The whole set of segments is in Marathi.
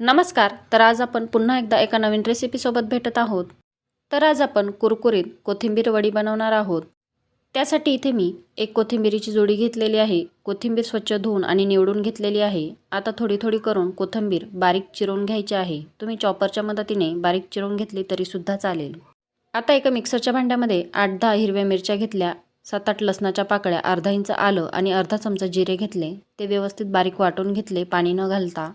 नमस्कार तर आज आपण पुन्हा एकदा एका नवीन रेसिपीसोबत भेटत आहोत. तर आज आपण कुरकुरीत कोथिंबीर वडी बनवणार आहोत. त्यासाठी इथे मी एक कोथिंबीरीची जोडी घेतलेली आहे. कोथिंबीर स्वच्छ धुवून आणि निवडून घेतलेली आहे. आता थोडी थोडी करून कोथिंबीर बारीक चिरून घ्यायची आहे. तुम्ही चॉपरच्या मदतीने बारीक चिरून घेतली तरीसुद्धा चालेल. आता एका मिक्सरच्या भांड्यामध्ये आठ दहा हिरव्या मिरच्या घेतल्या. सात आठ लसणाच्या पाकळ्या अर्धा इंच आलं आणि अर्धा चमचा जिरे घेतले. ते व्यवस्थित बारीक वाटून घेतले पाणी न घालता.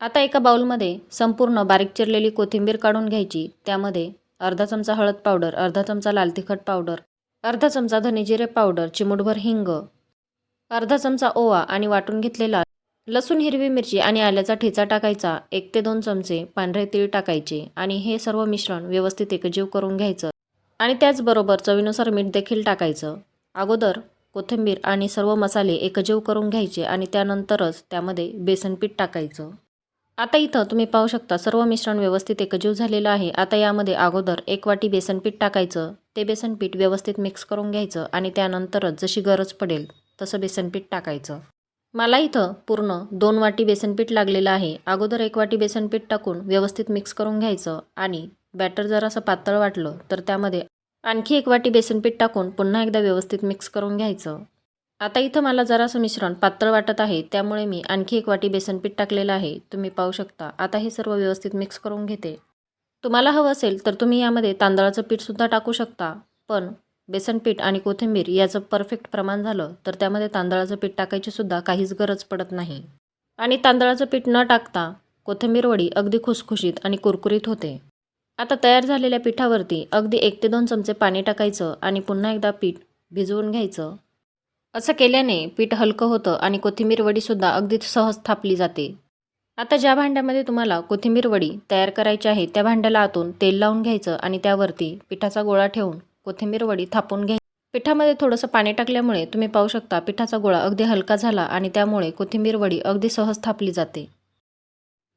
आता एका बाउलमध्ये संपूर्ण बारीक चिरलेली कोथिंबीर काढून घ्यायची. त्यामध्ये अर्धा चमचा हळद पावडर अर्धा चमचा लाल तिखट पावडर अर्धा चमचा धनेजिरे पावडर चिमूटभर हिंग अर्धा चमचा ओवा आणि वाटून घेतलेला लसूण हिरवी मिरची आणि आल्याचा ठेचा टाकायचा. एक ते दोन चमचे पांढरे तीळ टाकायचे आणि हे सर्व मिश्रण व्यवस्थित एकजीव करून घ्यायचं आणि त्याचबरोबर चवीनुसार मीठ देखील टाकायचं. अगोदर कोथिंबीर आणि सर्व मसाले एकजीव करून घ्यायचे आणि त्यानंतरच त्यामध्ये बेसन पीठ टाकायचं. आता इथं तुम्ही पाहू शकता सर्व मिश्रण व्यवस्थित एकजीव झालेलं आहे. आता यामध्ये अगोदर एक वाटी बेसनपीठ टाकायचं. ते बेसनपीठ व्यवस्थित मिक्स करून घ्यायचं आणि त्यानंतरच जशी गरज पडेल तसं बेसनपीठ टाकायचं. मला इथं पूर्ण दोन वाटी बेसनपीठ लागलेलं आहे. अगोदर एक वाटी बेसनपीठ टाकून व्यवस्थित मिक्स करून घ्यायचं आणि बॅटर जर असं पातळ वाटलं तर त्यामध्ये आणखी एक वाटी बेसनपीठ टाकून पुन्हा एकदा व्यवस्थित मिक्स करून घ्यायचं. आता इथं मला जरासं मिश्रण पातळ वाटत आहे त्यामुळे मी आणखी एक वाटी बेसनपीठ टाकलेलं आहे. तुम्ही पाहू शकता. आता हे सर्व व्यवस्थित मिक्स करून घेते. तुम्हाला हवं असेल तर तुम्ही यामध्ये तांदळाचं पीठसुद्धा टाकू शकता. पण बेसन पीठ आणि कोथिंबीर याचं परफेक्ट प्रमाण झालं तर त्यामध्ये तांदळाचं पीठ टाकायची सुद्धा काहीच गरज पडत नाही. आणि तांदळाचं पीठ न टाकता कोथिंबीर वडी अगदी खुसखुशीत आणि कुरकुरीत होते. आता तयार झालेल्या पिठावरती अगदी एक ते दोन चमचे पाणी टाकायचं आणि पुन्हा एकदा पीठ भिजवून घ्यायचं. असं केल्याने पीठ हलकं होतं आणि कोथिंबीर वडीसुद्धा अगदी सहज थापली जाते. आता ज्या भांड्यामध्ये तुम्हाला कोथिंबीर वडी तयार करायची आहे त्या भांड्याला आतून तेल लावून घ्यायचं आणि त्यावरती पिठाचा गोळा ठेवून कोथिंबीर वडी थापून घ्यायची पिठामध्ये थोडंसं पाणी टाकल्यामुळे तुम्ही पाहू शकता पिठाचा गोळा अगदी हलका झाला आणि त्यामुळे कोथिंबीर वडी अगदी सहज थापली जाते.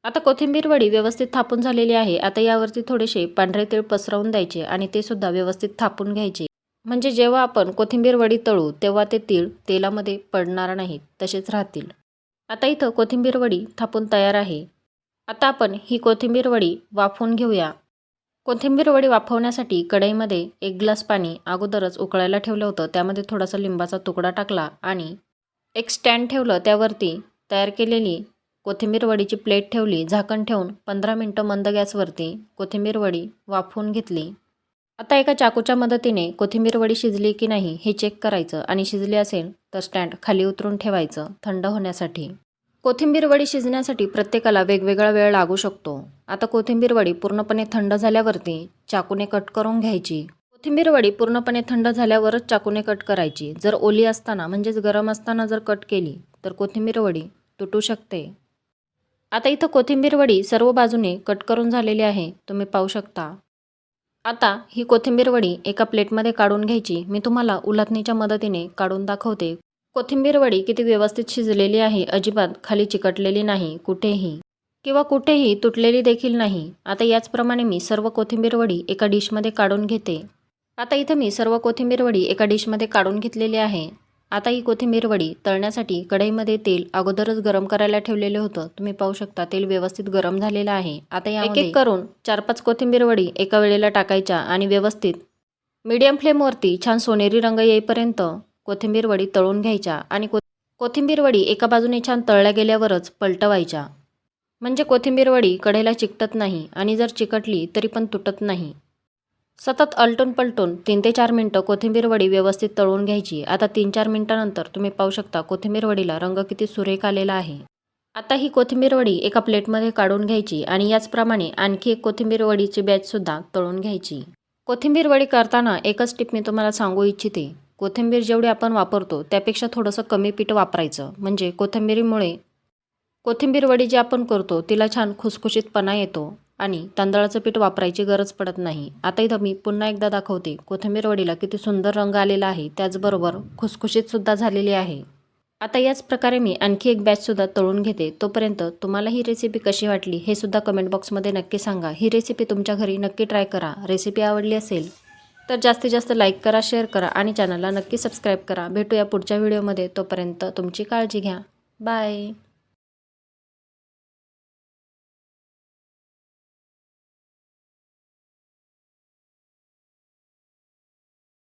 आता कोथिंबीर वडी व्यवस्थित थापून झालेली आहे आता यावरती थोडेसे पांढरे तीळ पसरवून द्यायचे आणि ते सुद्धा व्यवस्थित थापून घ्यायचे. म्हणजे जेव्हा आपण कोथिंबीर वडी तळू तेव्हा ते तीळ तेलामध्ये पडणार नाहीत तसेच राहतील. आता इथं कोथिंबीर वडी थापून तयार आहे. आता आपण ही कोथिंबीर वडी वाफवून घेऊया. कोथिंबीर वडी वाफवण्यासाठी कढईमध्ये एक ग्लास पाणी अगोदरच उकळायला ठेवलं होतं त्यामध्ये थोडासा लिंबाचा तुकडा टाकला आणि एक स्टँड ठेवलं. त्यावरती तयार केलेली कोथिंबीर वडीची प्लेट ठेवली. झाकण ठेवून पंधरा मिनटं मंद गॅसवरती कोथिंबीर वडी वाफवून घेतली. आता एका चाकूच्या मदतीने कोथिंबीर वडी शिजली की नाही हे चेक करायचं आणि शिजली असेल तर स्टँड खाली उतरून ठेवायचं थंड होण्यासाठी. कोथिंबीर वडी शिजण्यासाठी प्रत्येकाला वेगवेगळा वेळ लागू शकतो. आता कोथिंबीर वडी पूर्णपणे थंड झाल्यावरती चाकूने कट करून घ्यायची. कोथिंबीर वडी पूर्णपणे थंड झाल्यावरच चाकूने कट करायची. जर ओली असताना म्हणजेच गरम असताना जर कट केली तर कोथिंबीर वडी तुटू शकते. आता इथं कोथिंबीर वडी सर्व बाजूने कट करून झालेली आहे. तुम्ही पाहू शकता. आता ही कोथिंबीर वडी एका प्लेटमध्ये काढून घ्यायची. मी तुम्हाला उलथणीच्या मदतीने काढून दाखवते. कोथिंबीर वडी किती व्यवस्थित शिजलेली आहे अजिबात खाली चिकटलेली नाही कुठेही. किंवा कुठेही तुटलेली देखील नाही. आता याचप्रमाणे मी सर्व कोथिंबीर वडी एका डिशमध्ये काढून घेते. आता इथं मी सर्व कोथिंबीर वडी एका डिशमध्ये काढून घेतलेली आहे. आता ही कोथिंबीर वडी तळण्यासाठी कढईमध्ये तेल अगोदरच गरम करायला ठेवलेलं होतं. तुम्ही पाहू शकता तेल व्यवस्थित गरम झालेलं आहे. आता या एक एक करून चार पाच कोथिंबीर वडी एका वेळेला टाकायच्या आणि व्यवस्थित मीडियम फ्लेमवरती छान सोनेरी रंग येईपर्यंत कोथिंबीर वडी तळून घ्यायच्या आणि को कोथिंबीर वडी एका बाजूने छान तळल्या गेल्यावरच पलटवायच्या. म्हणजे कोथिंबीर वडी कढईला चिकटत नाही आणि जर चिकटली तरी पण तुटत नाही. सतत अलटून पलटून तीन ते चार मिनटं कोथिंबीर वडी व्यवस्थित तळून घ्यायची. आता तीन चार मिनटानंतर तुम्ही पाहू शकता कोथिंबीर वडीला रंग किती सुरेख आलेला आहे. आता ही कोथिंबीर वडी एका प्लेटमध्ये काढून घ्यायची आणि याचप्रमाणे आणखी एक कोथिंबीर वडीची बॅचसुद्धा तळून घ्यायची. कोथिंबीर वडी करताना एकच टिप मी तुम्हाला सांगू इच्छिते. कोथिंबीर जेवढी आपण वापरतो त्यापेक्षा थोडंसं कमी पीठ वापरायचं. म्हणजे कोथिंबीरीमुळे कोथिंबीर वडी जी आपण करतो तिला छान खुसखुशीतपणा येतो. आणि तांदळाचं पीठ वापरायची गरज पडत नाही. आता इथं मी पुन्हा एकदा दाखवते कोथिंबीर वडीला किती सुंदर रंग आलेला आहे त्याचबरोबर खुसखुशीतसुद्धा झालेली आहे. आता याच प्रकारे मी आणखी एक बॅचसुद्धा तळून घेते तोपर्यंत तुम्हाला ही रेसिपी कशी वाटली हे सुद्धा कमेंट बॉक्समध्ये नक्की सांगा. ही रेसिपी तुमच्या घरी नक्की ट्राय करा. रेसिपी आवडली असेल तर जास्तीत जास्त लाईक करा शेअर करा आणि चॅनलला नक्की सबस्क्राईब करा. भेटूया पुढच्या व्हिडिओमध्ये तोपर्यंत तुमची काळजी घ्या. बाय